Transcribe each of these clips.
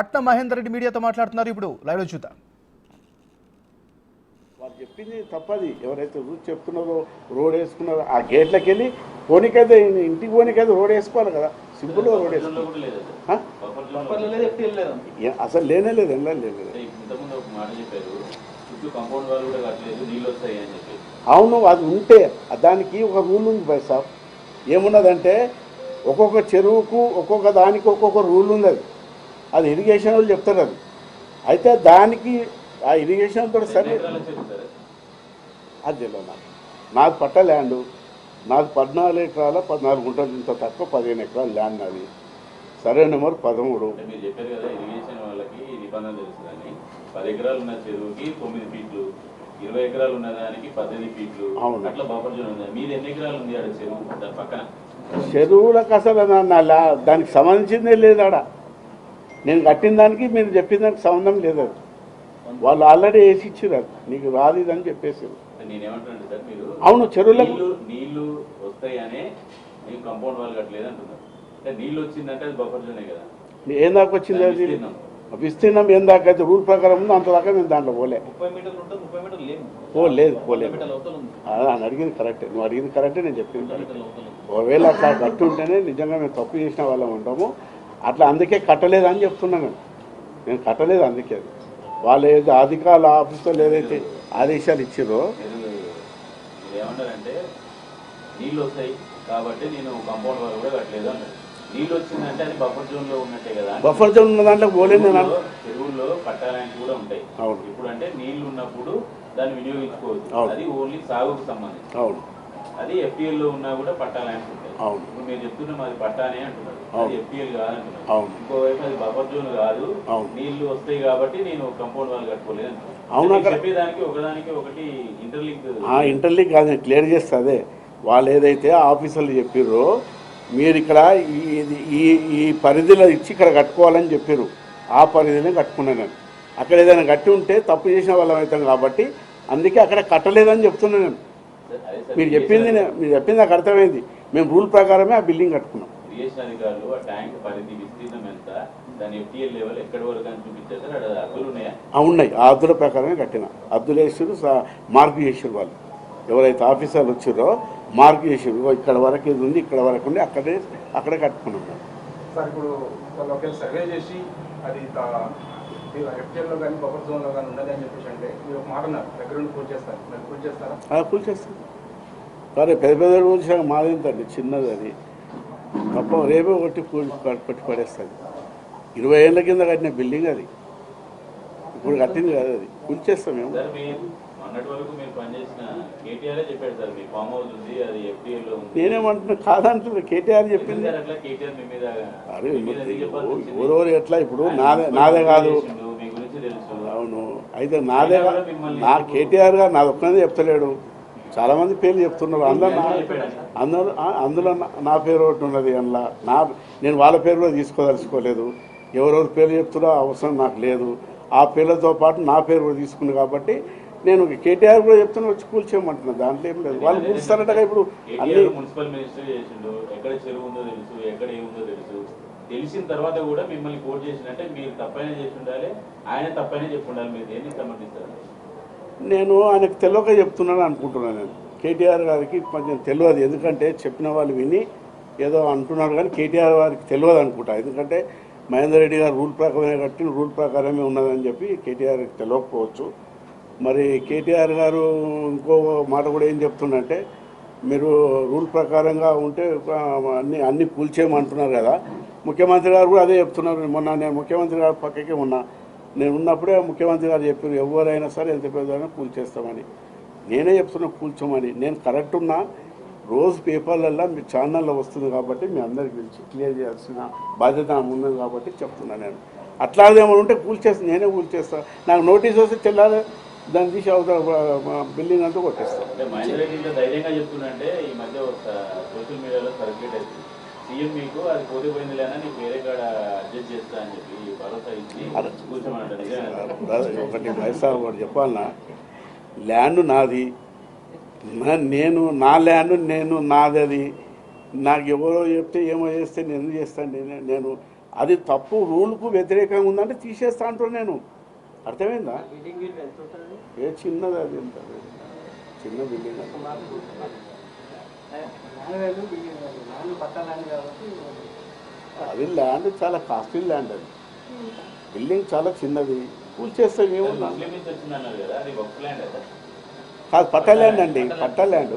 పట్నం మహేందర్ రెడ్డి మీడియాతో మాట్లాడుతున్నారు. ఇప్పుడు లైవ్లో చూద్దాం. వాళ్ళు చెప్పింది తప్పది. ఎవరైతే రూట్ చెప్తున్నారో రోడ్ వేసుకున్నారో ఆ గేట్లకి వెళ్ళి పోనీకైతే ఇంటికి పోనీకైతే రోడ్ వేసుకోవాలి కదా. సింపుల్గా రోడ్ వేసుకోవాలి అసలు లేనే లేదు ఎలా లేదు అవును అది ఉంటే దానికి ఒక రూల్ ఉంది బై సాబ్. ఏమున్నదంటే ఒక్కొక్క చెరువుకు ఒక్కొక్క దానికి ఒక్కొక్క రూల్ ఉంది అది. అది ఇరిగేషన్ వాళ్ళు చెప్తారు అది అయితే దానికి ఆ ఇరిగేషన్ తోటి సరే అది తెలియదు నాకు. నాది పట్ట ల్యాండ్ నాది పద్నాలుగు ఎకరాల పద్నాలుగు గుంటలు ఇంత తక్కువ పదిహేను ఎకరాల ల్యాండ్ నాది. సరే నెంబర్ పదమూడు. అంటే మీరు చెప్పారు కదా ఇరిగేషన్ వాళ్ళకి నిబంధన పది ఎకరాలు ఉన్న చెరువుకి తొమ్మిది ఫీట్లు ఇరవై ఎకరాలు ఉన్న దానికి పద్దెనిమిది ఫీట్లు అవును. అట్లా బఫర్ జోన్ ఉంది. మీది ఎన్ని ఎకరాలు ఉంది ఆడ చెరువు? దాని పక్కన. చెరువులకు అసలు నా- దానికి సంబంధించిందే లేదు ఆడ. నేను కట్టిన దానికి మీరు చెప్పిన దానికి సంబంధం లేదు అది. వాళ్ళు ఆల్రెడీ వేసి ఇచ్చారు అది. నీకు రాదు ఇది అని చెప్పేసారు అంటే నేనేమంటున్నాను సార్ మీరు అవును, చెరువులకు- నీళ్ళు వస్తాయనే కాంపౌండ్ వాళ్ళు కట్టలేదు అంటున్నారు. అంటే నీళ్ళు వచ్చిందంటే అది బఫర్ జోనే కదా. ఏం దాకా వచ్చింది అది? విస్తీర్ణం. ఏం దాకా? అయితే రూల్ ప్రకారం ఉందో అంత దాకా నేను దాంట్లో పోలే. ముప్పై మీటర్లు ఉంటుంది ముప్పై మీటర్లు లేవు ఓ లేదు పోలేదు. ఆ, అని అడిగింది కరెక్టే. నువ్వు అడిగింది కరెక్టే నేను చెప్పింది ఒకవేళ అట్లా కట్టి ఉంటేనే నిజంగా మేము తప్పు చేసిన వాళ్ళం ఉంటాము. అట్లా అందుకే కట్టలేదు అని చెప్తున్నాను నేను. కట్టలేదు అందుకే. అది వాళ్ళు ఏదో అధికారుల ఆఫీసులో ఏదైతే ఆదేశాలు ఇచ్చారో ఏమన్నారంటే నీళ్ళు వస్తాయి కాబట్టి నేను కాంపౌండ్ వాళ్ళు కూడా కట్టలేదు అన్నారు నీళ్ళు వచ్చిందంటే అది బఫర్ జోన్లో ఉన్నట్టే కదా బఫర్ జోన్ ఉన్న దాంట్లో పోలేదు చెరువుల్లో- పట్టాలాంటి కూడా ఉంటాయి. అవును. ఇప్పుడు అంటే నీళ్ళు ఉన్నప్పుడు దాన్ని వినియోగించుకోవచ్చు. అది ఓన్లీ సాగుకు సంబంధించి. అవును. అది FPL లో ఉన్నా కూడా పట్టాలాంటి ఉంటాయి. అవును. ఇప్పుడు మీరు చెప్తున్న మాది పట్టానే అంటున్నారు. ఎఫ్పిఎల్ కాదంటున్నారు అవును. ఇంకోవైపు అది బఫర్ జోన్ కాదు. అవును. నీళ్ళు వస్తాయి కాబట్టి నేను కాంపౌండ్ వాళ్ళు కట్టుకోలేదు అంటున్నారు. అవును, అంటే అక్కడ- చెప్పేదానికి ఒకదానికి ఒకటి ఇంటర్లింక్ కాదు నేను క్లియర్ చేస్తా అదే. వాళ్ళు ఏదైతే ఆఫీసర్లు చెప్పిర్రో మీరు ఇక్కడ ఈ ఈ పరిధిలో ఇచ్చి ఇక్కడ కట్టుకోవాలని చెప్పారు ఆ పరిధిలో కట్టుకున్నాను నేను. అక్కడ ఏదైనా కట్టి ఉంటే తప్పు చేసిన వాళ్ళం అవుతాం కాబట్టి అందుకే అక్కడ కట్టలేదని చెప్తున్నాను నేను. మీరు చెప్పింది మీరు చెప్పింది నాకు అర్థమైంది. మేము రూల్ ప్రకారమే ఆ బిల్డింగ్ కట్టుకున్నాం. ఇరిగేషన్ అధికారులు ఆ ట్యాంక్ పరిధి విస్తీర్ణం ఎంత? దాని ఎఫ్టీఎల్ లెవెల్ ఎక్కడి వరకు అని చూపించారు సార్ అక్కడ అద్దులు ఉన్నాయా? ఆ ఉన్నాయి. ఆ అద్దుల ప్రకారమే కట్టిన. అద్దులు వేసారు మార్క్ చేసారు వాళ్ళు. ఎవరైతే ఆఫీసర్లు వచ్చారో మార్క్ చేసారు ఇక్కడ వరకు ఇది ఉంది ఇక్కడ వరకు ఉంది అక్కడే అక్కడే కట్టుకున్నాం. సార్ ఇప్పుడు ఒకవేళ సర్వే చేసి అది ఎఫ్టీఎల్లో కానీ బఫర్ జోన్లో కానీ ఉన్నది అని చెప్పేసి అంటే మీరు ఒక మాట అన్నారు. దగ్గర నుండి పూజ చేస్తారు. మరి పూజ చేస్తారా? ఆ, కూల్చేస్తాం సరే పెద్ద పెద్ద కూల్చాక మాదేంతండి చిన్నది అది. తప్ప రేపే కొట్టి కూలి కొట్టి పడేస్తుంది ఇరవై ఏళ్ళ కింద కట్టిన బిల్డింగ్ అది. ఇప్పుడు కట్టింది కాదు అది. కూల్చేస్తాం మేము. నేనేమంటున్నా కాదంటున్నా కేటీఆర్ చెప్పింది. అరే? ఎవరెవరు ఎట్లా ఇప్పుడు? నాదే నాదే కాదు. అవును. అయితే నాదే నా కేటీఆర్ గారు నాది ఒక్కనే చెప్తలేడు. చాలా మంది పేర్లు చెప్తున్నారు. అందరు నా అందరూ అందులో నా- పేరు ఒకటి ఉన్నది అందులో. నా నేను వాళ్ళ పేరు కూడా తీసుకోదలుచుకోలేదు. ఎవరెవరి పేర్లు చెప్తున్నా అవసరం నాకు లేదు. ఆ పేర్లతో పాటు నా పేరు కూడా తీసుకుంది కాబట్టి నేను కేటీఆర్ కూడా చెప్తున్నా వచ్చి కూల్చేయమంటున్నా. దాంట్లో ఏం లేదు. వాళ్ళు కూల్స్తారట ఇప్పుడు అన్ని మున్సిపల్ మినిస్టర్ చేసిండు. ఎక్కడ చెరువు ఉందో తెలుసు ఎక్కడ ఏముందో తెలుసు. తెలిసిన తర్వాత కూడా మిమ్మల్ని కోట్ చేసినట్టే మీరు తప్పైనా చేసి ఉండాలి. ఆయన తప్పైనా చెప్పి ఉండాలి. మీరు దేన్ని సమర్థిస్తారు? నేను ఆయనకు తెలియక చెప్తున్నాను అనుకుంటున్నాను నేను. కేటీఆర్ గారికి కొంచెం తెలియదు ఎందుకంటే చెప్పిన వాళ్ళు విని ఏదో అంటున్నారు కానీ కేటీఆర్ గారికి తెలియదు అనుకుంటా. ఎందుకంటే మహేందర్ రెడ్డి గారు రూల్ ప్రకారమే కట్టి రూల్ ప్రకారమే ఉన్నదని చెప్పి కేటీఆర్కి తెలియకపోవచ్చు మరి కేటీఆర్ గారు ఇంకో మాట కూడా ఏం చెప్తుందంటే మీరు రూల్ ప్రకారంగా ఉంటే అన్ని అన్ని కూల్చేయమంటున్నారు కదా. ముఖ్యమంత్రి గారు కూడా అదే చెప్తున్నారు. మొన్న నేను ముఖ్యమంత్రి గారు పక్కకే ఉన్నా. నేను ఉన్నప్పుడే ముఖ్యమంత్రి గారు చెప్పారు ఎవరైనా సరే ఎంత పెద్దైనా కూల్చేస్తామని నేనే చెప్తున్నా కూల్చోమని నేను కరెక్ట్ ఉన్నా రోజు పేపర్లల్లో మీ ఛానల్లో వస్తుంది కాబట్టి మీ అందరికి పిలిచి క్లియర్ చేయాల్సిన బాధ్యత ఉన్నది కాబట్టి చెప్తున్నా నేను. అట్లాదేమో ఉంటే కూల్చేస్తాను నేనే కూల్చేస్తా నాకు నోటీస్ వస్తే చెల్లాలి దాన్ని తీసి అవతల బిల్డింగ్ అంతా కొట్టేస్తాను సీఎం మీకు అది పోతే పోయింది లేనా నీకు వేరే కాడ అడ్జస్ట్ చేస్తా అని చెప్పి భరోసా ఇచ్చి? ఒకటి వైఎస్ఆర్ కూడా చెప్పాలన్నా ల్యాండ్ నాది. నా- నేను నా ల్యాండ్ నేను నాది అది నాకు ఎవరో చెప్తే ఏమో చేస్తే నేను ఎందుకు చేస్తాను నేను నేను అది తప్పు రూల్కు వ్యతిరేకంగా ఉందంటే తీసేస్తా అంటున్నాను నేను. అర్థమైందా? ఏ చిన్నది అది ఎంత? చిన్న బిల్డింగ్ అది. అది ల్యాండ్ చాలా కాస్ట్లీ ల్యాండ్ అది. బిల్డింగ్ చాలా చిన్నది. కూల్ చేస్తే కదా అది ఒక్క ల్యాండ్ కదా కాదు పట్ట ల్యాండ్ అండి పట్ట ల్యాండ్.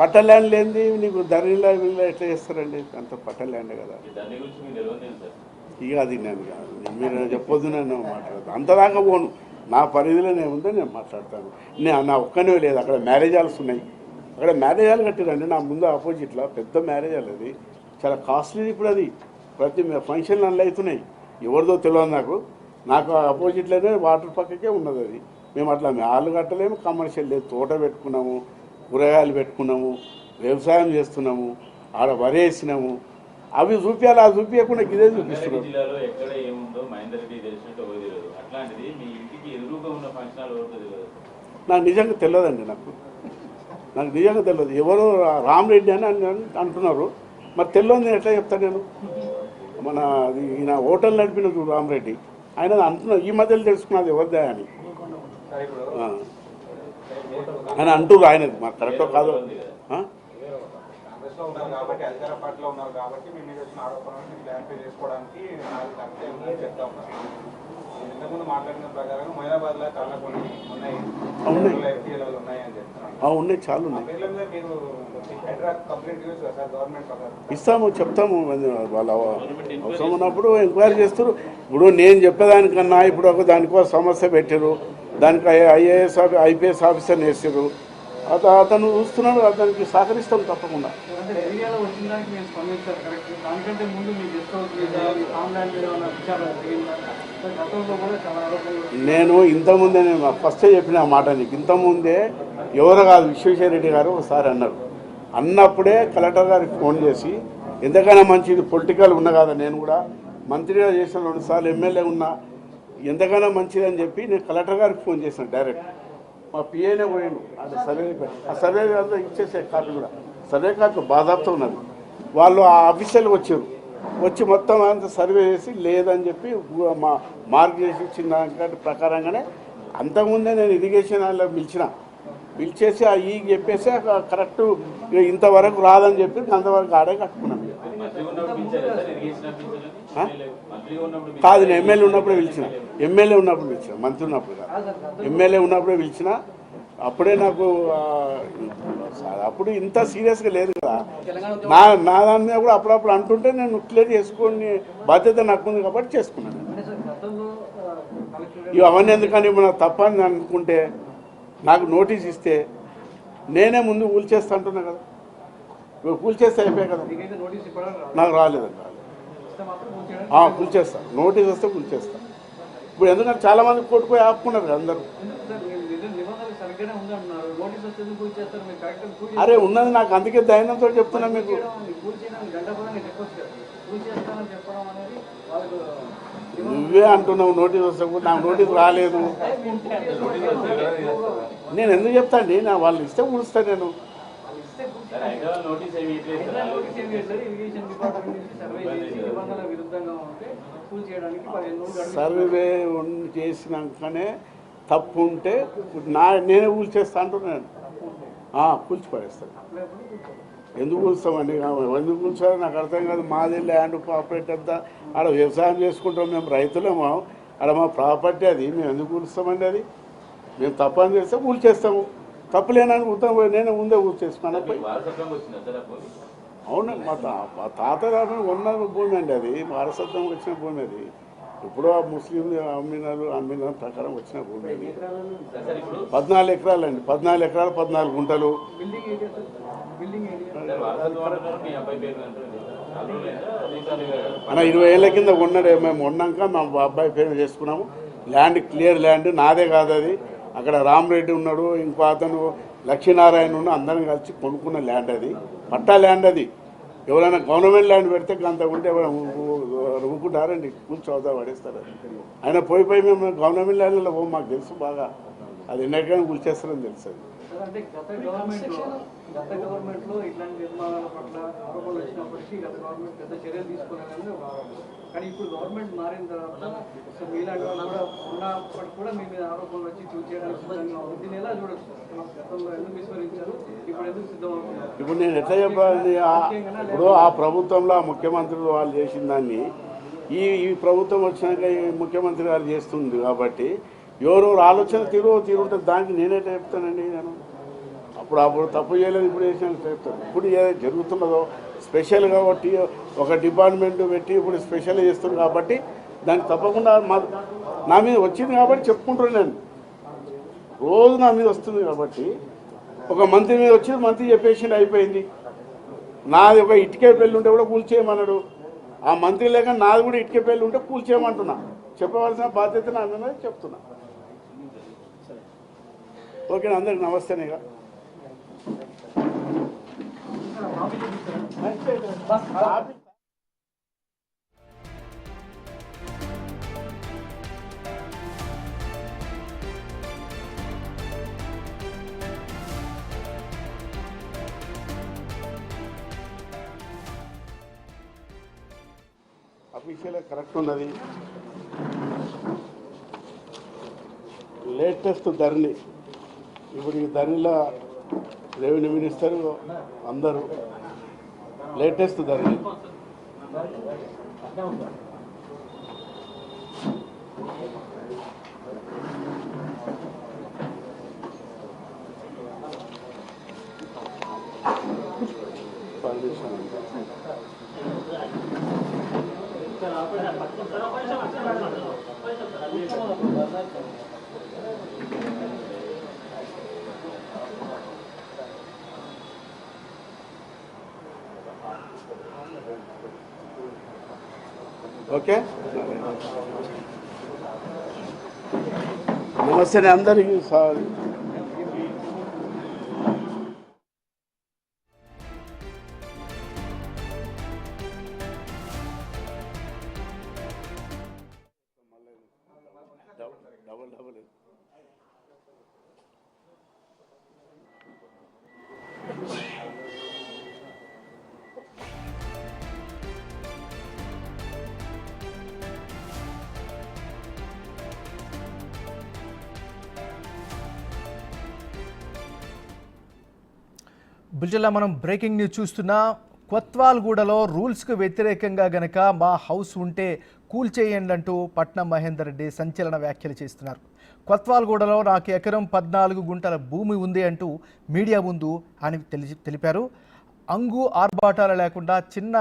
పట్ట ల్యాండ్ లేనిది నీకు ధరలా వీళ్ళు ఎట్లా చేస్తారండి? అంత పట్ట ల్యాండ్ కదా. ఇక అది నేను. మీరు చెప్పొద్దు నేను మాట్లాడతాను అంతదాకా పోను. నా పరిధిలో నేను ఉందో నేను మాట్లాడతాను. నేను నా ఒక్కనే లేదు. అక్కడ మ్యారేజ్ హాల్స్ ఉన్నాయి. అక్కడ మ్యారేజ్ హాల్ కట్టిరండి. నా ముందు ఆపోజిట్లో పెద్ద మ్యారేజ్ హాల్ అది. చాలా కాస్ట్లీ ఇప్పుడు అది. ప్రతి ఫంక్షన్లు అందులో అవుతున్నాయి ఎవరిదో తెలియదు నాకు. నాకు ఆపోజిట్లోనే వాటర్ పక్కకే ఉన్నది అది. మేము అట్లా హాల్ కట్టలేము. కమర్షియల్ లేదు. తోట పెట్టుకున్నాము. కూరగాయలు పెట్టుకున్నాము. వ్యవసాయం చేస్తున్నాము. ఆడ వరేసినాము అవి చూపించాలి ఆ చూపించకుండా ఇదే తెలియదు. నాకు నిజంగా తెలియదండి నాకు. నాకు నిజంగా తెలియదు. ఎవరు రామరెడ్డి అని అన్- అంటున్నారు. మరి తెలియదు నేను ఎట్లా చెప్తాను నేను? మన ఈయన హోటల్ నడిపిన చూడు రామరెడ్డి ఆయన అంటున్నారు ఈ మధ్యలో తెలుసుకున్నది ఎవరిదే అని. సార్ ఇప్పుడు ఆ. అని అంటున్నారు ఆయన మరి కరెక్టో కాదో? ఆ? ఉన్నాయి చాలా ఉన్నాయి ఇస్తాము చెప్తాము వాళ్ళ అవసరం ఉన్నప్పుడు ఎంక్వైరీ చేస్తారు ఇప్పుడు నేను చెప్పేదానికన్నా ఇప్పుడు ఒక దానికో సమస్య పెట్టారు దానికి ఐఏఎస్ ఐపీఎస్ ఆఫీసర్ని వేసారు అతను చూస్తున్నాడు అతనికి సహకరిస్తాం తప్పకుండా. నేను ఇంతకుముందే నేను ఫస్టే చెప్పిన ఆ మాట నీకు. ఇంతకుముందే ఎవరు కాదు విశ్వేశ్వర రెడ్డి గారు ఒకసారి అన్నారు. అన్నప్పుడే కలెక్టర్ గారికి ఫోన్ చేసి ఎంతకైనా మంచిది పొలిటికల్ ఉన్నా కదా నేను కూడా మంత్రిగా చేసిన రెండు సార్లు ఎమ్మెల్యే ఉన్నా ఎంతకైనా మంచిది అని చెప్పి నేను కలెక్టర్ గారికి ఫోన్ చేశాను డైరెక్ట్. మా పిఏనే పోయాను అది సర్వే ఆ సర్వే అంతా ఇచ్చేసే కాపీ కూడా. సర్వే కాపీ బాధాప్తో ఉన్నది. వాళ్ళు ఆ ఆఫీసర్లు వచ్చారు. వచ్చి మొత్తం అంతా సర్వే చేసి లేదని చెప్పి మా మార్క్ చేసి ఇచ్చిన దానికంటే ప్రకారంగానే అంతకుముందే నేను ఇరిగేషన్ వాళ్ళకి పిలిచిన. పిలిచేసి ఆ ఈ చెప్పేసి కరెక్ట్ ఇంతవరకు రాదని చెప్పి అంతవరకు ఆడే కట్టుకున్నాను. కాదు నేను ఎమ్మెల్యే ఉన్నప్పుడే పిలిచిన. ఎమ్మెల్యే ఉన్నప్పుడు పిలిచిన మంత్రి ఉన్నప్పుడు కాదు. ఎమ్మెల్యే ఉన్నప్పుడే పిలిచిన. అప్పుడే నాకు అప్పుడు ఇంత సీరియస్గా లేదు కదా. నా నా దాని మీద కూడా అప్పుడప్పుడు అంటుంటే నేను క్లియర్ చేసుకొని బాధ్యత నాకు ఉంది కాబట్టి చేసుకున్నాను. అంటే ఇవి అవన్నీ ఎందుకని మన తప్పని అనుకుంటే నాకు నోటీస్ ఇస్తే నేనే ముందు కూల్చేస్తా అంటున్నా కదా. ఇప్పుడు కూల్చేస్తే అయిపోయాయి కదా. నాకు రాలేదండి. ఆ, కూల్చేస్తా నోటీస్ వస్తే కూల్చేస్తా ఇప్పుడు ఎందుకంటే చాలా మంది కోర్టుపోయి ఆపుకున్నారు అందరూ. అరే ఉన్నది నాకు అందుకే ధైర్యంతో చెప్తున్నా మీకు. నువ్వే అంటున్నావు నోటీస్ వస్తే నాకు నోటీస్ రాలేదు. నేను ఎందుకు చెప్తా అండి నా వాళ్ళు ఇస్తే కూలుస్తా నేను. నోటీస్ ఏమి చేస్తారు ఇరిగేషన్ డిపార్ట్మెంట్ సర్వే చేసి నిబంధనల విరుద్ధంగా ఉంటే చేయడానికి సర్వే చేసినాకనే తప్పు ఉంటే నా నేనే కూల్చేస్తా అంటున్నాను ఆ, కూల్చి పడేస్తాను ఎందుకు కూల్స్తామండి ఎందుకు కూల్చారో నాకు అర్థం కాదు. మాది ల్యాండ్ ప్రాపర్టీ అంతా ఆడ వ్యవసాయం చేసుకుంటాం మేము రైతులేమో. ఆడ మా ప్రాపర్టీ అది. మేము ఎందుకు కూలుస్తామండి అది? మేము తప్పని చేస్తే కూల్చేస్తాము తప్పు లేనని ఉత్తరం పోయి నేనే ముందే ఆ భూమి అవునండి మా తా మా తాత ఉన్న భూమి అండి అది. వారసత్వం వచ్చిన భూమి అది. ఇప్పుడు ఆ ముస్లిం అమ్మినారు అమ్మిన ప్రకారం వచ్చిన భూమి అది. సార్ సార్ ఇప్పుడు పద్నాలుగు ఎకరాలండి. పద్నాలుగు ఎకరాలు పద్నాలుగు గుంటలు? మన ఇరవై ఏళ్ళ కింద ఉన్నాడు మేము. ఉన్నాక మా అబ్బాయి పేరు చేసుకున్నాము. ల్యాండ్ క్లియర్ ల్యాండ్ నాదే కాదు అది. అక్కడ రామరెడ్డి ఉన్నాడు ఇంకో అతను లక్ష్మీనారాయణ ఉన్న అందరం కలిసి కొనుక్కున్న ల్యాండ్ అది. పట్టా ల్యాండ్ అది. ఎవరైనా గవర్నమెంట్ ల్యాండ్ పెడితే అంత ఉంటే ఎవరైనా కూర్చోదా పడేస్తారు ఆయన పోయి పోయి మేము గవర్నమెంట్ ల్యాండ్లో పోం మాకు తెలుసు బాగా. అది ఎన్నటికైనా కూల్చేస్తారని తెలుసు అది. అంటే గత కానీ ఇప్పుడు గవర్నమెంట్ మారిన తర్వాత సో మీలాంటి వాళ్ళు కూడా ఉన్నప్పటికీ కూడా మీ మీద ఆరోపణలు వచ్చి చూస్ చేయడానికి సిద్ధంగా ఉంది దీన్ని ఎలా చూడొచ్చు? సార్? గతంలో ఎందుకు విస్మరించారు? ఇప్పుడు ఎందుకు సిద్ధమవుతున్నారు? ఇప్పుడు నేను ఎట్లా చెప్పాలి? ఇప్పుడు ఆ ప్రభుత్వంలో ఆ ముఖ్యమంత్రులు వాళ్ళు చేసిన దాన్ని ఈ ఈ ప్రభుత్వం వచ్చినాక ఈ ముఖ్యమంత్రి గారు చేస్తుంది కాబట్టి ఎవరెవరు ఆలోచన తీరు తీరు ఉంటుంది దానికి నేనే చెప్తానండి నేను. అప్పుడు అప్పుడు తప్పు చేయలేదు ఇప్పుడు చేసాను చెప్తాను ఇప్పుడు జరుగుతున్నదో స్పెషల్ కాబట్టి ఒక డిపార్ట్మెంట్ పెట్టి ఇప్పుడు స్పెషల్ చేస్తుంది కాబట్టి దానికి తప్పకుండా మా నా మీద వచ్చింది కాబట్టి చెప్పుకుంటున్నాను నేను. రోజు నా మీద వస్తుంది కాబట్టి ఒక మంత్రి మీద వచ్చి మంత్రి చెప్పేసి అయిపోయింది. నాది ఒక ఇటుకే పెళ్ళి ఉంటే కూడా కూల్చేయమన్నాడు. ఆ మంత్రి లేక నాది కూడా ఇటుకే పెళ్ళి ఉంటే కూల్చేయమంటున్నా. చెప్పవలసిన బాధ్యత నాదన్నది చెప్తున్నా. ఓకే అందరికి నమస్తేనేగా. అఫీషియల్ కరెక్ట్ ఉన్నది లేటెస్ట్ ధరణి. ఇప్పుడు ఈ ధరణిలో రెవెన్యూ మినిస్టర్ అందరూ. లేటెస్ట్ ధరణి పర్మిషన్ ఓకే నమస్తే అందరికీ సారీ బుల్జల్లా మనం బ్రేకింగ్ న్యూస్ చూస్తున్నా కొత్వాల్గూడలో రూల్స్కు వ్యతిరేకంగా గనక మా హౌస్ ఉంటే కూల్చేయండి అంటూ పట్నం మహేందర్ రెడ్డి సంచలన వ్యాఖ్యలు చేస్తున్నారు. కొత్వాల్గూడలో నాకు ఎకరం పద్నాలుగు గుంటల భూమి ఉంది అంటూ మీడియా ముందు అని తెలి తెలిపారు. అంగు ఆర్భాటాలు లేకుండా చిన్న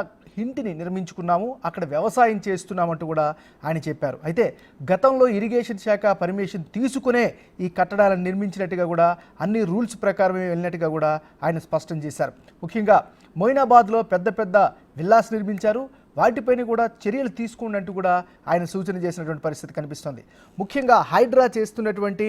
ఇంటిని నిర్మించుకున్నాము అక్కడ వ్యవసాయం చేస్తున్నామంటూ కూడా ఆయన చెప్పారు. అయితే గతంలో ఇరిగేషన్ శాఖ పర్మిషన్ తీసుకునే ఈ కట్టడాలను నిర్మించినట్టుగా కూడా అన్ని రూల్స్ ప్రకారమే వెళ్ళినట్టుగా కూడా ఆయన స్పష్టం చేశారు. ముఖ్యంగా మొయినాబాద్లో పెద్ద పెద్ద విల్లాస్ నిర్మించారు. వాటిపైన కూడా చర్యలు తీసుకున్నట్టు కూడా ఆయన సూచన చేసినటువంటి పరిస్థితి కనిపిస్తోంది. ముఖ్యంగా హైడ్రా చేస్తున్నటువంటి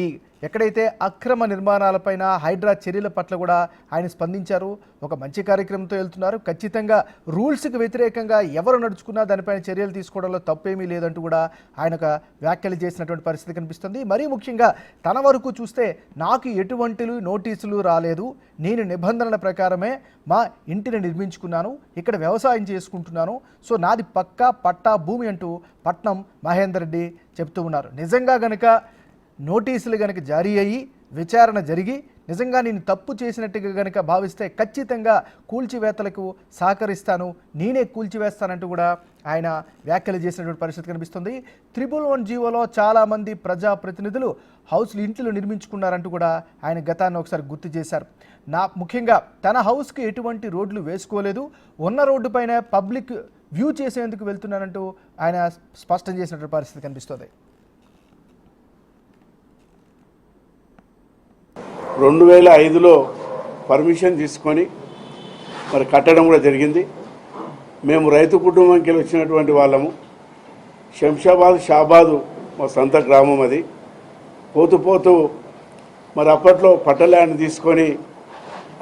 ఈ ఎక్కడైతే అక్రమ నిర్మాణాలపైన హైడ్రా చర్యల పట్ల కూడా ఆయన స్పందించారు ఒక మంచి కార్యక్రమంతో వెళ్తున్నారు. ఖచ్చితంగా రూల్స్కి వ్యతిరేకంగా ఎవరు నడుచుకున్నా దానిపైన చర్యలు తీసుకోవడంలో తప్పేమీ లేదంటూ కూడా ఆయన ఒక వ్యాఖ్యలు చేసినటువంటి పరిస్థితి కనిపిస్తుంది. మరీ ముఖ్యంగా తన వరకు చూస్తే నాకు ఎటువంటి నోటీసులు రాలేదు. నేను నిబంధనల ప్రకారమే మా ఇంటిని నిర్మించుకున్నాను. ఇక్కడ వ్యవసాయం చేసుకుంటున్నాను. సో నాది పక్కా పట్టా భూమి అంటూ పట్నం మహేందర్ రెడ్డి చెప్తూ ఉన్నారు. నిజంగా గనక నోటీసులు కనుక జారీ అయ్యి విచారణ జరిగి నిజంగా నేను తప్పు చేసినట్టుగా కనుక భావిస్తే ఖచ్చితంగా కూల్చివేతలకు సహకరిస్తాను నేనే కూల్చివేస్తానంటూ కూడా ఆయన వ్యాఖ్యలు చేసినటువంటి పరిస్థితి కనిపిస్తుంది. త్రిబుల్ వన్ జీవోలో చాలామంది ప్రజాప్రతినిధులు హౌస్లు ఇంట్లు నిర్మించుకున్నారంటూ కూడా ఆయన గతాన్ని ఒకసారి గుర్తు చేశారు. నా ముఖ్యంగా తన హౌస్కి ఎటువంటి రోడ్లు వేసుకోలేదు ఉన్న రోడ్డుపైన పబ్లిక్ వ్యూ చేసేందుకు వెళ్తున్నానంటూ ఆయన స్పష్టం చేసినటువంటి పరిస్థితి కనిపిస్తుంది. రెండు వేల ఐదులో పర్మిషన్ తీసుకొని మరి కట్టడం కూడా జరిగింది. మేము రైతు కుటుంబంకి వచ్చినటువంటి వాళ్ళము. శంషాబాద్ షాబాదు మా సొంత గ్రామం అది. పోతూ పోతూ మరి అప్పట్లో పట్టల్యాండ్ తీసుకొని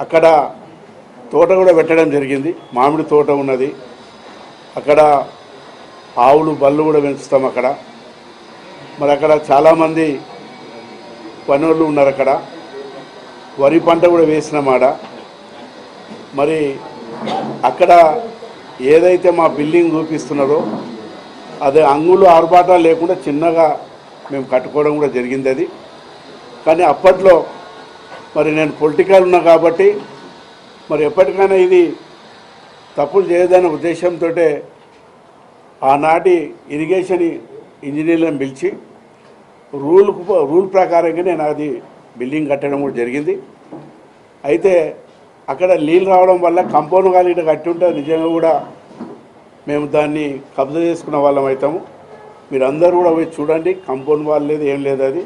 అక్కడ తోట కూడా పెట్టడం జరిగింది. మామిడి తోట ఉన్నది. అక్కడ ఆవులు బళ్ళు కూడా పెంచుతాం అక్కడ. మరి అక్కడ చాలామంది పనులు ఉన్నారు అక్కడ. వరి పంట కూడా వేసినామాడ మరి అక్కడ ఏదైతే మా బిల్డింగ్ చూపిస్తున్నారో అది అంగులు ఆర్భాటం లేకుండా చిన్నగా మేము కట్టుకోవడం కూడా జరిగింది అది. కానీ అప్పట్లో మరి నేను పొలిటికల్ ఉన్నా కాబట్టి మరి ఎప్పటికైనా ఇది తప్పులు చేయదనే ఉద్దేశంతో ఆనాటి ఇరిగేషన్ ఇంజనీర్లను పిలిచి రూల్ రూల్ ప్రకారంగా నేను అది బిల్డింగ్ కట్టడం కూడా జరిగింది. అయితే అక్కడ నీళ్ళు రావడం వల్ల కంపౌండ్ కానీ ఇటు కట్టి ఉంటే నిజంగా కూడా మేము దాన్ని కబ్జా చేసుకున్న వాళ్ళం అవుతాము. మీరు అందరూ కూడా పోయి చూడండి కంపౌండ్ వాళ్ళు లేదు ఏం లేదు అది.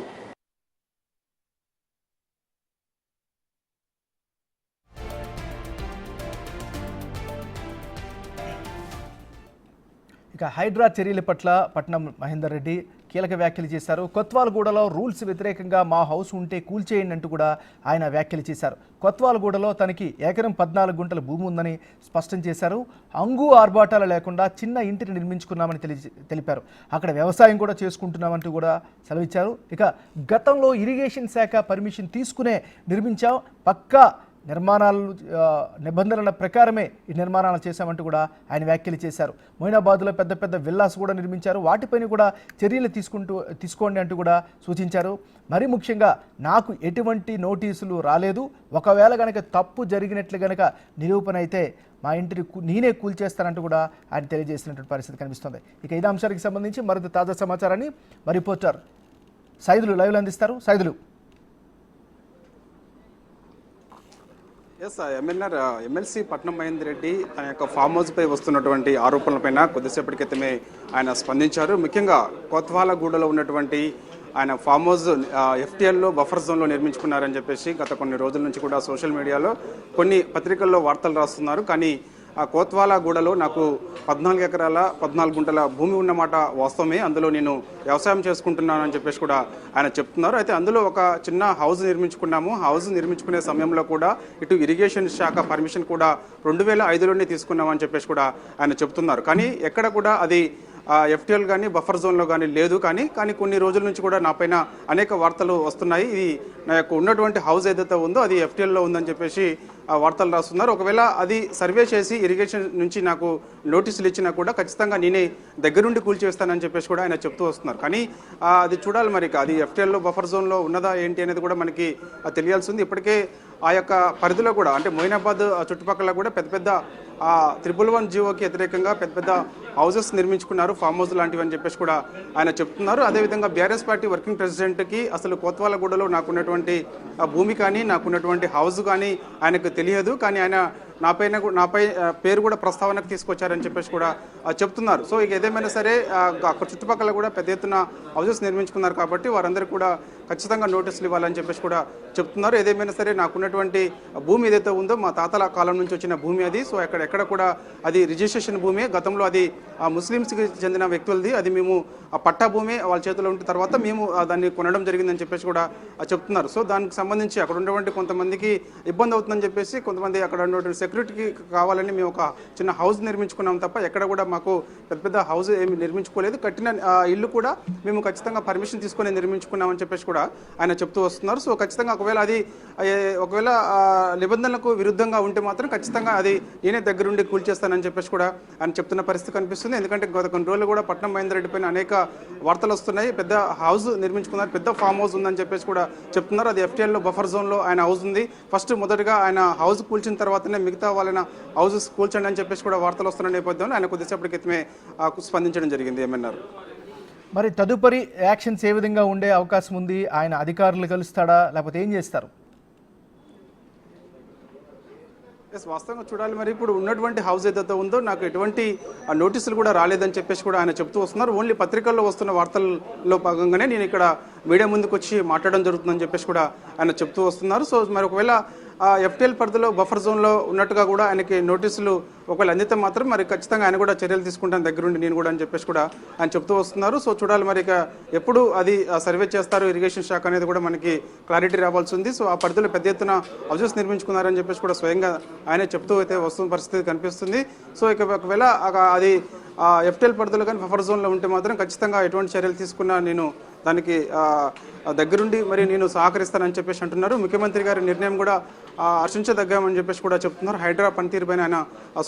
ఇక హైడ్రా చర్యల పట్ల పట్నం మహేందర్ రెడ్డి కీలక వ్యాఖ్యలు చేశారు. కొత్వాల్గూడలో రూల్స్ వ్యతిరేకంగా మా హౌస్ ఉంటే కూల్చేయండి అంటూ కూడా ఆయన వ్యాఖ్యలు చేశారు. కొత్వాలగూడలో తనకి ఎకరం పద్నాలుగు గుంటల భూమి ఉందని స్పష్టం చేశారు. అంగు ఆర్భాటాలు లేకుండా చిన్న ఇంటిని నిర్మించుకున్నామని తెలి తెలిపారు. అక్కడ వ్యవసాయం కూడా చేసుకుంటున్నామంటూ కూడా సెలవిచ్చారు. ఇక గతంలో ఇరిగేషన్ శాఖ పర్మిషన్ తీసుకునే నిర్మించాం. పక్కా నిర్మాణాలు నిబంధనల ప్రకారమే ఈ నిర్మాణాలు చేశామంటూ కూడా ఆయన వ్యాఖ్యలు చేశారు. మొయినాబాద్లో పెద్ద పెద్ద విల్లాస్ కూడా నిర్మించారు. వాటిపైన కూడా చర్యలు తీసుకుంటూ తీసుకోండి అంటూ కూడా సూచించారు. మరీ ముఖ్యంగా నాకు ఎటువంటి నోటీసులు రాలేదు. ఒకవేళ కనుక తప్పు జరిగినట్లు కనుక నిరూపణ అయితే మా ఇంటిని నేనే కూల్చేస్తానంటూ కూడా ఆయన తెలియజేసినటువంటి పరిస్థితి కనిపిస్తుంది. ఇక ఇదే అంశానికి సంబంధించి మరింత తాజా సమాచారాన్ని మరి రిపోర్టర్ సైదులు లైవ్లు అందిస్తారు. సైదులు. ఎస్ ఎంఎన్ఆర్ ఎమ్మెల్సీ పట్నం మహేందర్ రెడ్డి తన యొక్క ఫామ్ హౌస్ పై వస్తున్నటువంటి ఆరోపణలపైన కొద్దిసేపటి క్రితమే ఆయన స్పందించారు. ముఖ్యంగా కోత్వాలగూడలో ఉన్నటువంటి ఆయన ఫామ్ హౌస్ ఎఫ్టీఎల్లో బఫర్ జోన్లో నిర్మించుకున్నారని చెప్పేసి గత కొన్ని రోజుల నుంచి కూడా సోషల్ మీడియాలో కొన్ని పత్రికల్లో వార్తలు రాస్తున్నారు. కానీ ఆ కోత్వాలగూడలో నాకు పద్నాలుగు ఎకరాల పద్నాలుగు గుంటల భూమి ఉన్నమాట వాస్తవమే. అందులో నేను వ్యవసాయం చేసుకుంటున్నానని చెప్పేసి కూడా ఆయన చెప్తున్నారు. అయితే అందులో ఒక చిన్న హౌస్ నిర్మించుకున్నాము. హౌస్ నిర్మించుకునే సమయంలో కూడా ఇటు ఇరిగేషన్ శాఖ పర్మిషన్ కూడా రెండు వేల ఐదులోనే తీసుకున్నామని చెప్పేసి కూడా ఆయన చెప్తున్నారు. కానీ ఎక్కడ కూడా అది ఎఫ్టీఎల్ కానీ బఫర్ జోన్లో కానీ లేదు. కానీ కానీ కొన్ని రోజుల నుంచి కూడా నాపైన అనేక వార్తలు వస్తున్నాయి. ఇది నా యొక్క ఉన్నటువంటి హౌస్ ఏదైతే ఉందో అది ఎఫ్టీఎల్లో ఉందని చెప్పేసి వార్తలు రాస్తున్నారు. ఒకవేళ అది సర్వే చేసి ఇరిగేషన్ నుంచి నాకు నోటీసులు ఇచ్చినా కూడా ఖచ్చితంగా నేనే దగ్గరుండి కూల్చివేస్తానని చెప్పేసి కూడా ఆయన చెప్తూ వస్తున్నారు. కానీ అది చూడాలి మరి అది ఎఫ్టీఎల్లో బఫర్ జోన్లో ఉన్నదా ఏంటి అనేది కూడా మనకి తెలియాల్సి ఉంది. ఇప్పటికే ఆ యొక్క పరిధిలో కూడా అంటే మొయినాబాద్ చుట్టుపక్కల కూడా పెద్ద పెద్ద త్రిపుల్ వన్ జీవోకి వ్యతిరేకంగా పెద్ద పెద్ద హౌసెస్ నిర్మించుకున్నారు. ఫామ్ హౌస్ లాంటివి అని చెప్పేసి కూడా ఆయన చెప్తున్నారు. అదేవిధంగా బీఆర్ఎస్ పార్టీ వర్కింగ్ ప్రెసిడెంట్కి అసలు కోత్వాలగూడలో నాకున్నటువంటి భూమి కానీ నాకున్నటువంటి హౌస్ కానీ ఆయనకు తెలియదు కానీ ఆయన నాపైన కూ- నాపై పేరు కూడా ప్రస్తావనకు తీసుకొచ్చారని చెప్పేసి కూడా చెప్తున్నారు. సో ఇక ఏదేమైనా సరే అక్కడ చుట్టుపక్కల కూడా పెద్ద ఎత్తున హౌసెస్ నిర్మించుకున్నారు కాబట్టి వారందరూ కూడా ఖచ్చితంగా నోటీసులు ఇవ్వాలని చెప్పేసి కూడా చెప్తున్నారు. ఏదేమైనా సరే నాకున్నటువంటి భూమి ఏదైతే ఉందో మా తాతల కాలం నుంచి వచ్చిన భూమి అది. సో అక్కడ ఎక్కడ కూడా అది రిజిస్ట్రేషన్ భూమి. గతంలో అది ఆ, ముస్లిమ్స్కి చెందిన వ్యక్తులది. అది మేము ఆ పట్టా భూమి వాళ్ళ చేతిలో ఉంటే తర్వాత మేము దాన్ని కొనడం జరిగిందని చెప్పేసి కూడా చెప్తున్నారు. సో దానికి సంబంధించి అక్కడ ఉన్నటువంటి కొంతమందికి ఇబ్బంది అవుతుందని చెప్పేసి కొంతమంది అక్కడ ఉన్నటువంటి సెక్యూరిటీకి కావాలని మేము ఒక చిన్న హౌస్ నిర్మించుకున్నాం తప్ప ఎక్కడ కూడా మాకు పెద్ద పెద్ద హౌస్ ఏమి నిర్మించుకోలేదు. కట్టిన ఆ, ఇల్లు కూడా మేము ఖచ్చితంగా పర్మిషన్ తీసుకొని నిర్మించుకున్నామని చెప్పేసి కూడా ఆయన చెప్తూ వస్తున్నారు. సో ఖచ్చితంగా ఒకవేళ అది ఒకవేళ నిబంధనలకు విరుద్ధంగా ఉంటే మాత్రం ఖచ్చితంగా అది నేనే దగ్గరుండి కూల్చేస్తానని చెప్పేసి కూడా ఆయన చెప్తున్న పరిస్థితి కనిపిస్తుంది. ఎందుకంటే గత కొన్ని రోజులు కూడా పట్నం మహేందర్ రెడ్డి పైన అనేక వార్తలు వస్తున్నాయి. పెద్ద హౌస్ నిర్మించుకున్నారు పెద్ద ఫామ్ హౌస్ ఉందని చెప్పేసి కూడా చెప్తున్నారు. అది ఎఫ్టీఎల్లో బఫర్ జోన్లో ఆయన హౌస్ ఉంది. ఫస్ట్ మొదటగా ఆయన హౌస్ కూల్చిన తర్వాతనే మిగతా వాళ్ళని హౌసెస్ కూల్చండి అని చెప్పేసి కూడా వార్తలు వస్తున్న నేపథ్యంలో ఆయన కొద్దిసేపటి క్రితమే ఆ, స్పందించడం జరిగింది ఏమన్నారు మరి తదుపరి యాక్షన్స్ ఏ విధంగా ఉండే అవకాశం ఉంది? ఆయన అధికారులు కలుస్తాడా? లేకపోతే ఏం చేస్తారు? ఎస్ వాస్తవంగా చూడాలి మరి. ఇప్పుడు ఉన్నటువంటి హౌస్ ఏదైతే ఉందో నాకు ఎటువంటి నోటీసులు కూడా రాలేదని చెప్పేసి కూడా ఆయన చెప్తూ వస్తున్నారు. ఓన్లీ పత్రికల్లో వస్తున్న వార్తల్లో భాగంగానే నేను ఇక్కడ మీడియా ముందుకు వచ్చి మాట్లాడడం జరుగుతుందని చెప్పేసి కూడా ఆయన చెప్తూ వస్తున్నారు. సో మరి ఒకవేళ ఎఫ్టీఎల్ పరిధిలో బఫర్ జోన్లో ఉన్నట్టుగా కూడా ఆయనకి నోటీసులు ఒకవేళ అందితే మాత్రం మరి ఖచ్చితంగా ఆయన కూడా చర్యలు తీసుకుంటాను దగ్గరుండి నేను కూడా అని చెప్పేసి కూడా ఆయన చెప్తూ వస్తున్నారు. సో చూడాలి మరి ఇక ఎప్పుడు అది ఆ, సర్వే చేస్తారు ఇరిగేషన్ శాఖ అనేది కూడా మనకి క్లారిటీ రావాల్సి ఉంది. సో ఆ పరిధిలో పెద్ద ఎత్తున హౌసెస్ నిర్మించుకున్నారని చెప్పేసి కూడా స్వయంగా ఆయనే చెప్తూ అయితే వస్తున్న పరిస్థితి కనిపిస్తుంది. సో ఇక ఒకవేళ అది ఎఫ్టీఎల్ పరిధిలో కానీ బఫర్ జోన్లో ఉంటే మాత్రం ఖచ్చితంగా ఎటువంటి చర్యలు తీసుకున్నా నేను దానికి దగ్గరుండి మరి నేను సహకరిస్తానని చెప్పేసి అంటున్నారు. ముఖ్యమంత్రి గారి నిర్ణయం కూడా హర్షించదగ్గామని చెప్పేసి కూడా చెప్తున్నారు. హైడ్రా పనితీరు పైన ఆయన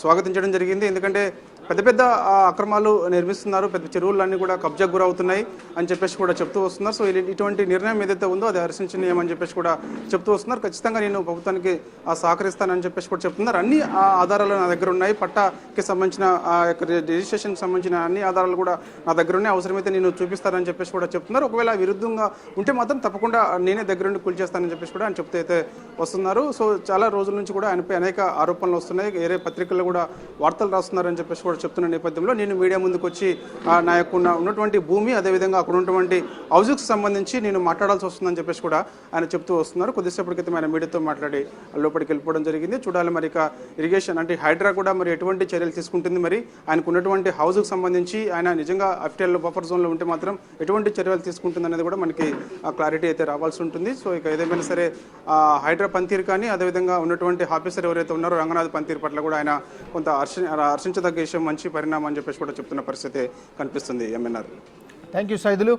స్వాగతించడం జరిగింది. ఎందుకంటే పెద్ద పెద్ద అక్రమాలు నిర్మిస్తున్నారు. పెద్ద చెరువులన్నీ కూడా కబ్జా గురవుతున్నాయి అని చెప్పేసి కూడా చెప్తూ వస్తున్నారు. సో ఇటువంటి నిర్ణయం ఏదైతే ఉందో అది హర్షించనీయం అని చెప్పేసి కూడా చెప్తూ వస్తున్నారు. ఖచ్చితంగా నేను ప్రభుత్వానికి ఆ, సహకరిస్తానని చెప్పేసి కూడా చెప్తున్నారు. అన్ని ఆధారాలు నా దగ్గర ఉన్నాయి. పట్టాకి సంబంధించిన ఆ యొక్క రిజిస్ట్రేషన్ సంబంధించిన అన్ని ఆధారాలు కూడా నా దగ్గర ఉన్నాయి. అవసరమైతే నేను చూపిస్తానని చెప్పేసి కూడా చెప్తున్నారు. ఒకవేళ విరుద్ధంగా ఉంటే మాత్రం తప్పకుండా నేనే దగ్గరుండి కూల్చేస్తానని చెప్పేసి కూడా ఆయన చెప్తే అయితే వస్తున్నారు. సో చాలా రోజుల నుంచి కూడా ఆయనపై అనేక ఆరోపణలు వస్తున్నాయి. వేరే పత్రికల్లో కూడా వార్తలు రాస్తున్నారని చెప్పేసి కూడా చెప్తున్న నేపథ్యంలో నేను మీడియా ముందుకు వచ్చి నా యొక్క ఉన్నటువంటి భూమి అదేవిధంగా అక్కడ ఉన్నటువంటి హౌజుకు సంబంధించి నేను మాట్లాడాల్సి వస్తుందని చెప్పేసి కూడా ఆయన చెప్తూ వస్తున్నారు. కొద్దిసేపటి క్రితం ఆయన మీడియాతో మాట్లాడి లోపలికి వెళ్ళిపోవడం జరిగింది. చూడాలి మరి ఇక ఇరిగేషన్ అంటే హైడ్రా కూడా మరి ఎటువంటి చర్యలు తీసుకుంటుంది మరి? ఆయనకు ఉన్నటువంటి హౌస్కు సంబంధించి ఆయన నిజంగా అఫ్టియల్ బఫర్ జోన్లో ఉంటే మాత్రం ఎటువంటి చర్యలు తీసుకుంటుంది అనేది కూడా మనకి క్లారిటీ అయితే రావాల్సి ఉంటుంది. సో ఇక ఏదేమైనా సరే హైడ్రా పంతీర్ కానీ అదేవిధంగా ఉన్నటువంటి ఆఫీసర్ ఎవరైతే ఉన్నారో రంగనాథ్ పంతీర్ పట్ల కూడా ఆయన కొంత హర్ష హర్షించదగ్గ విషయం మంచి పరిణామం అని చెప్పేసి కూడా చెప్తున్న పరిస్థితి కనిపిస్తుంది ఎంఎన్ఆర్ థ్యాంక్ యూ సైదులు